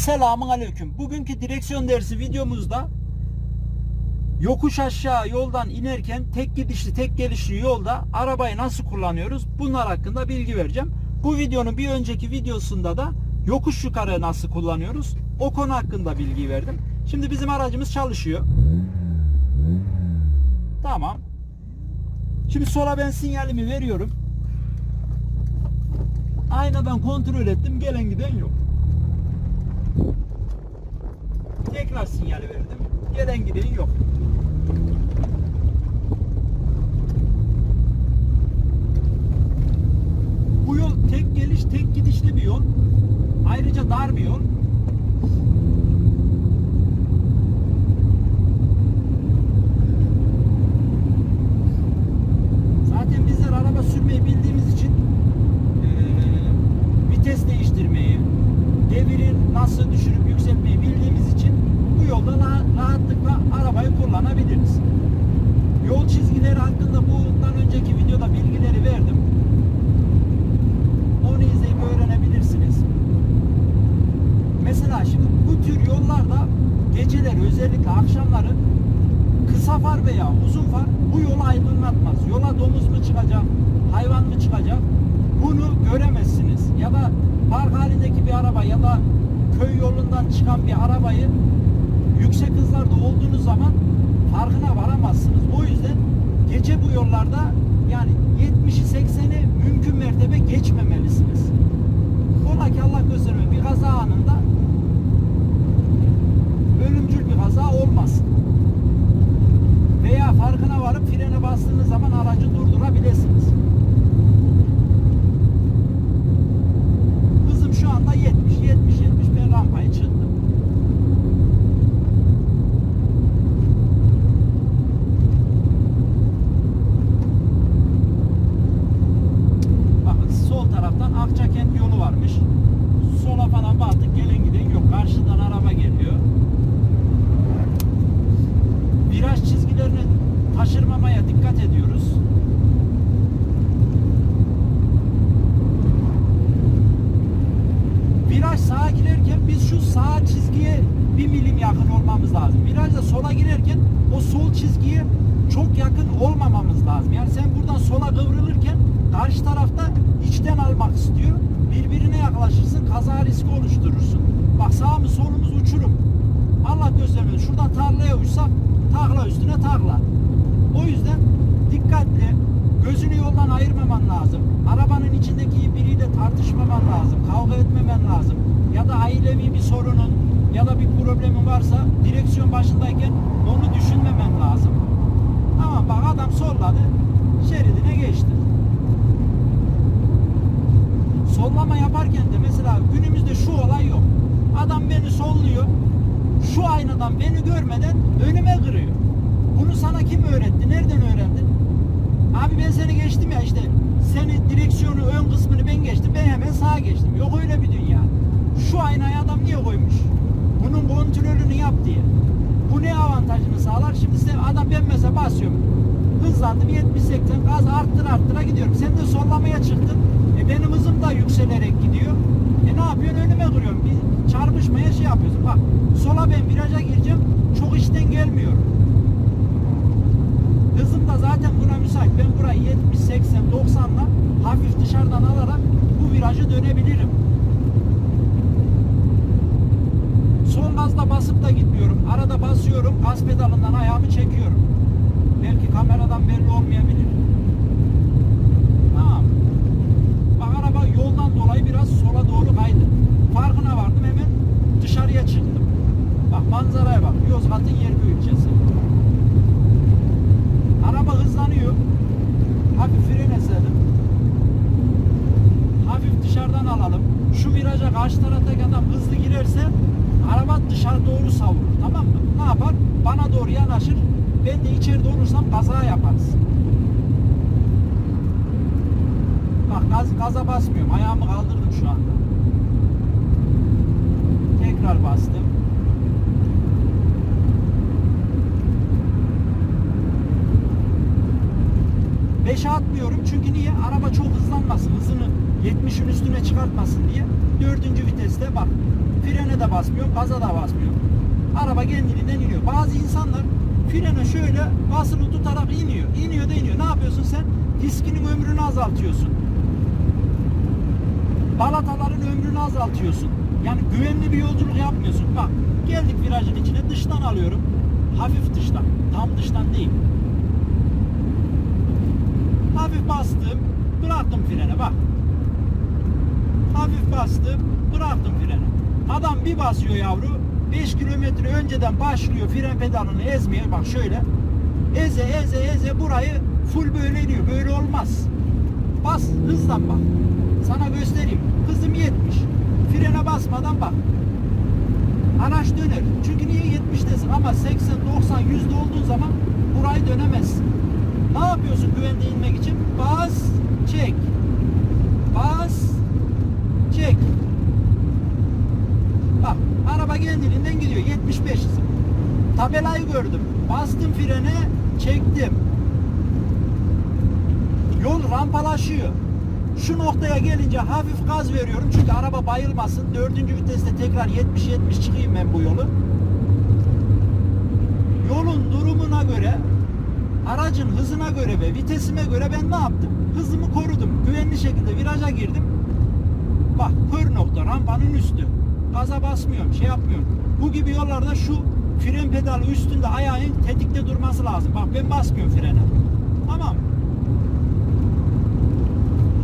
Selamun Aleyküm. Bugünkü direksiyon dersi videomuzda yokuş aşağı yoldan inerken tek gidişli tek gelişli yolda arabayı nasıl kullanıyoruz bunlar hakkında bilgi vereceğim. Bu videonun bir önceki videosunda da yokuş yukarı nasıl kullanıyoruz o konu hakkında bilgi verdim. Şimdi bizim aracımız çalışıyor. Tamam. Şimdi sola ben sinyalimi veriyorum. Aynadan kontrol ettim. Gelen giden yok. Tekrar sinyal verdim. Gelen giden yok. Bu yol tek geliş tek gidişli bir yol. Ayrıca dar bir yol. Zaten bizler araba sürmeyi bildiğimiz için eee, vites değiştirmeyi, deviri nasıl düşürüp yükseltmeyi bildiğimiz için bu yolda rahat- rahatlıkla arabayı kullanabiliriz. Yol çizgileri hakkında bundan önceki videoda bilgileri verdim. Onu izleyip öğrenebilirsiniz. Şimdi bu tür yollarda geceleri özellikle akşamları kısa far veya uzun far bu yolu aydınlatmaz. Yola domuz mu çıkacak, hayvan mı çıkacak bunu göremezsiniz. Ya da park halindeki bir araba ya da köy yolundan çıkan bir arabayı yüksek hızlarda olduğunuz zaman farkına varamazsınız. O yüzden gece bu yollarda yani 70'i 80'i mümkün mertebe geçmemelisiniz. Ola ki Allah göstermeyin bir kaza anında ölümcül bir kaza olmasın. Veya farkına varıp frene bastığınız zaman aracı durdurabilirsiniz. Hızım şu anda 70, 70, 70 ben rampayı çıktım. Bakın sol taraftan Akçakent yolu varmış. Sola falan baktık gelen giden yok. Karşıdan araba geliyor. Viraj çizgilerini taşırmamaya dikkat ediyoruz. Viraj sağa girerken biz şu sağ çizgiye bir milim yakın olmamız lazım. Virajda sola girerken o sol çizgiye çok yakın olmamamız lazım. Yani sen buradan sola kıvrılırken karşı tarafta içten almak istiyor. Birbirine yaklaşırsın, kaza riski oluşturursun. Bak sağımız solumuz uçurum. Allah göstermesin. Şuradan tarlaya uçsak takla üstüne takla. O yüzden dikkatli, gözünü yoldan ayırmaman lazım. Arabanın içindeki biriyle tartışmaman lazım. Kavga etmemen lazım. Ya da ailevi bir sorunun ya da bir problemin varsa direksiyon başındayken onu düşünmemen lazım. Ama bak adam solladı, şeridine geçti. Sollama yaparken de mesela günümüzde şu olay yok. Adam beni solluyor. Şu aynadan beni görmeden önüme kırıyor. Bunu sana kim öğretti? Nereden öğrendin? Abi ben seni geçtim ya işte. Seni direksiyonu ön kısmını ben geçtim. Ben hemen sağa geçtim. Yok öyle bir dünya. Şu aynayı adam niye koymuş? Bunun kontrolünü yap diye. Bu ne avantajını sağlar? Şimdi sen adam ben mesela basıyorum. Hızlandım 70-80 gaz arttır arttıra gidiyorum. Sen de sollamaya çıktın. E benim hızım da yükselerek gidiyor. E ne yapıyorsun? Önüme kırıyorum. Bir çarpışmaya şey yapıyorsun. Bak sola ben viraja gireceğim. Çok işten gelmiyorum. Hızım da zaten buna müsait. Ben burayı 70, 80, 90'la hafif dışarıdan alarak bu virajı dönebilirim. Son gazda basıp da gitmiyorum. Arada basıyorum. Gaz pedalından ayağımı çekiyorum. Belki kameradan belli olmayabilir. Tamam. Bak araba yoldan dolayı biraz sola doğru kaydı. Farkına vardım hemen dışarıya çıktım. Bak manzaraya bak. Yozgat'ın Yerköy ilçesi. Araba hızlanıyor. Hafif fren eselim. Hafif dışarıdan alalım. Karşı taraftaki adam hızlı girerse araba dışarı doğru savurur. Tamam mı? Ne yapar? Bana doğru yanaşır. Ben de içeride olursam kaza yaparız. Bak gaz, gaza basmıyorum. Ayağımı kaldırdım şu anda. Tekrar bastım. Beşe atmıyorum çünkü niye? Araba çok hızlanmasın. Hızını 70'in üstüne çıkartmasın diye. Dördüncü viteste bak. Frene de basmıyor, gaza da basmıyor. Araba kendiliğinden iniyor. Bazı insanlar frene şöyle basılı tutarak iniyor. İniyor da iniyor. Ne yapıyorsun sen? Diskinin ömrünü azaltıyorsun. Balataların ömrünü azaltıyorsun. Yani güvenli bir yolculuk yapmıyorsun. Bak geldik virajın içine dıştan alıyorum. Hafif dıştan. Tam dıştan değil. Hafif bastım. Bıraktım frene bak. Hafif bastım. Bıraktım freni. Adam bir basıyor yavru. 5 kilometre önceden başlıyor fren pedalını ezmeye. Bak şöyle. Eze eze eze burayı full böyle iniyor. Böyle olmaz. Bas hızlan bak. Sana göstereyim. Hızım 70. Frene basmadan bak. Araç döner. Çünkü niye 70'tesin ama 80, 90, 100'de olduğun zaman burayı dönemezsin. Ne yapıyorsun güvende inmek için? Bas, çek. Çek. Bak araba kendiliğinden gidiyor. 75 hızım. Tabelayı gördüm. Bastım frene, çektim. Yol rampalaşıyor. Şu noktaya gelince hafif gaz veriyorum çünkü araba bayılmasın. Dördüncü viteste tekrar 70-70 çıkayım ben bu yolu. Yolun durumuna göre, aracın hızına göre ve vitesime göre ben ne yaptım? Hızımı korudum. Güvenli şekilde viraja girdim. Bak kör nokta rampanın üstü. Gaza basmıyorum, şey yapmıyorum. Bu gibi yollarda şu fren pedalı üstünde ayağın tetikte durması lazım. Bak ben basmıyorum frene. Tamam.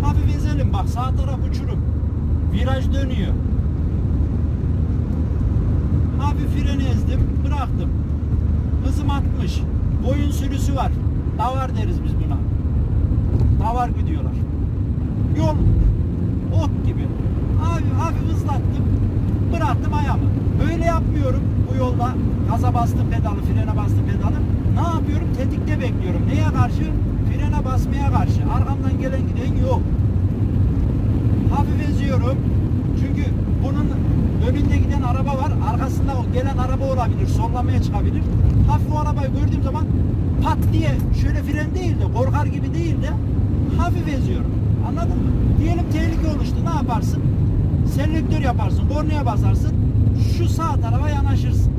Hafif ezelim bak sağ taraf uçurum. Viraj dönüyor. Hafif freni ezdim, bıraktım. Hızım 60. Boyun sürüsü var. Davar deriz biz buna. Davar gidiyorlar. Yol ot gibi. Hafif, hafif hızlattım. Bıraktım ayağımı. Böyle yapmıyorum bu yolda. Gaza bastım pedalı, frene bastım pedalı. Ne yapıyorum? Tetikte bekliyorum. Neye karşı? Frene basmaya karşı. Arkamdan gelen giden yok. Hafif eziyorum. Çünkü bunun önünde giden araba var. Arkasında gelen araba olabilir. Sollamaya çıkabilir. Hafif o arabayı gördüğüm zaman pat diye şöyle fren değil de korkar gibi değil de hafif eziyorum. Anladın mı? Diyelim tehlike oluştu. Ne yaparsın? Selektör yaparsın. Kornaya basarsın. Şu sağ tarafa yanaşırsın.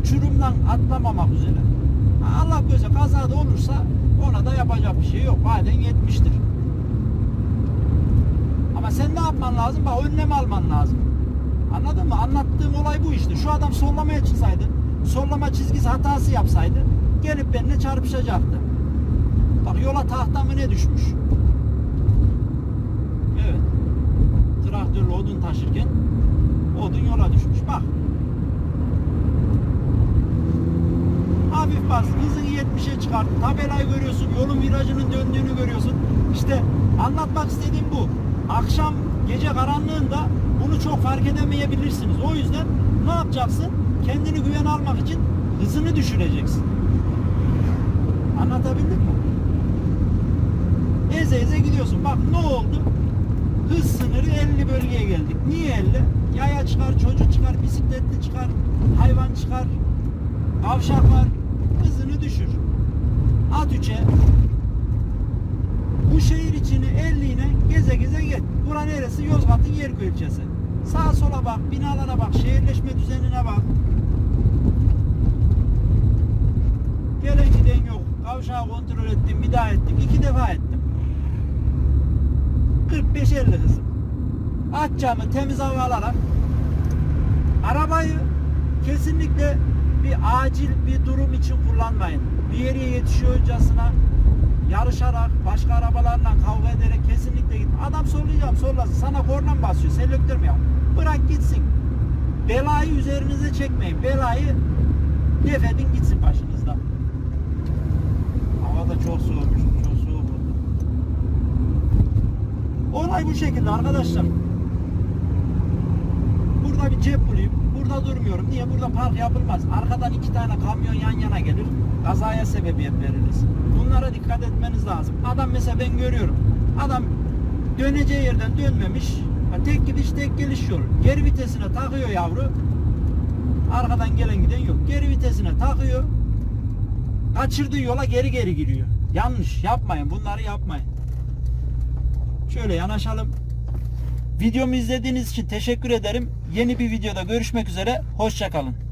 Uçurumdan atlamamak üzere. Allah göze kazada olursa ona da yapacak bir şey yok. Maden yetmiştir. Ama sen ne yapman lazım? Bak önlem alman lazım. Anladın mı? Anlattığım olay bu işte. Şu adam sollamaya çıksaydı, sollama çizgisi hatası yapsaydı gelip benimle çarpışacaktı. Bak yola tahta mı ne düşmüş? Traktörle odun taşırken odun yola düşmüş. Bak. Hafif bas, hızını 70'e çıkart. Tabelayı görüyorsun, yolun virajının döndüğünü görüyorsun. İşte anlatmak istediğim bu. Akşam gece karanlığında bunu çok fark edemeyebilirsiniz. O yüzden ne yapacaksın? Kendini güven almak için hızını düşüreceksin. Anlatabildim mi? Eze eze gidiyorsun. Bak ne oldu? Hız sınırı 50 bölgeye geldik. Niye 50? Yaya çıkar, çocuk çıkar, bisikletli çıkar, hayvan çıkar, kavşak var. Hızını düşür. At 3'e. Bu şehir içini 50 ile geze geze git. Bura neresi? Yozgat'ın Yerköy ilçesi. Sağa sola bak, binalara bak, şehirleşme düzenine bak. Gelen giden yok. Kavşağı kontrol ettim, bir daha ettim, iki defa ettim. 45-50 hızım. Aç temiz hava alarak arabayı kesinlikle bir acil bir durum için kullanmayın. Bir yere yetişiyorcasına yarışarak, başka arabalarla kavga ederek kesinlikle git. Adam sollayacağım sollasın. Sana korna mı basıyor? Selektör mü? Bırak gitsin. Belayı üzerinize çekmeyin. Belayı def edin gitsin başınızdan. Hava da çok soğukmuş. Çok soğuk oldu. Olay bu şekilde arkadaşlar. Burada bir cep bulayım. Burada durmuyorum. Niye? Burada park yapılmaz. Arkadan iki tane kamyon yan yana gelir. Kazaya sebebiyet veririz. Bunlara dikkat etmeniz lazım. Adam mesela ben görüyorum. Adam döneceği yerden dönmemiş. Tek gidiş tek geliş yol. Geri vitesine takıyor yavru. Arkadan gelen giden yok. Geri vitesine takıyor. Kaçırdığı yola geri geri giriyor. Yanlış. Yapmayın. Bunları yapmayın. Şöyle yanaşalım. Videomu izlediğiniz için teşekkür ederim. Yeni bir videoda görüşmek üzere. Hoşçakalın.